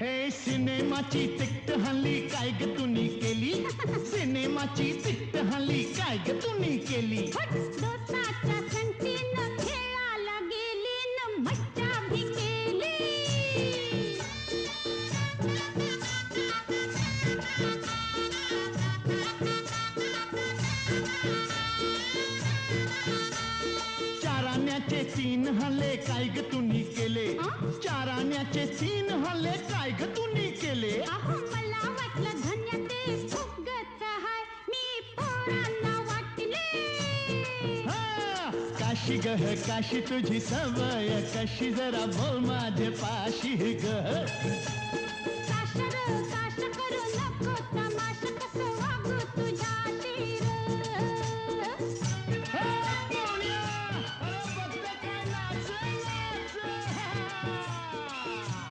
हे सिनेमाची तिकट हल्ली काय ग तुनी केली सिनेमाची तिकट हल्ली काय ग तुनी केली दोताच्या संगतीनं खेळायला गेली न मज्जा भी केली। चाराण्याचे तीन हल्ले काय ग तुनी केले। हं? चाराण्याचे तीन हल्ले काय ग तुनी केले? अहो मला वाटलं धन्य ते फुगत हाय. मी पोरांना वाटले. हा, काशी गह काशी तुझी सवय. कशी जरा बोल माझे पाशी ग.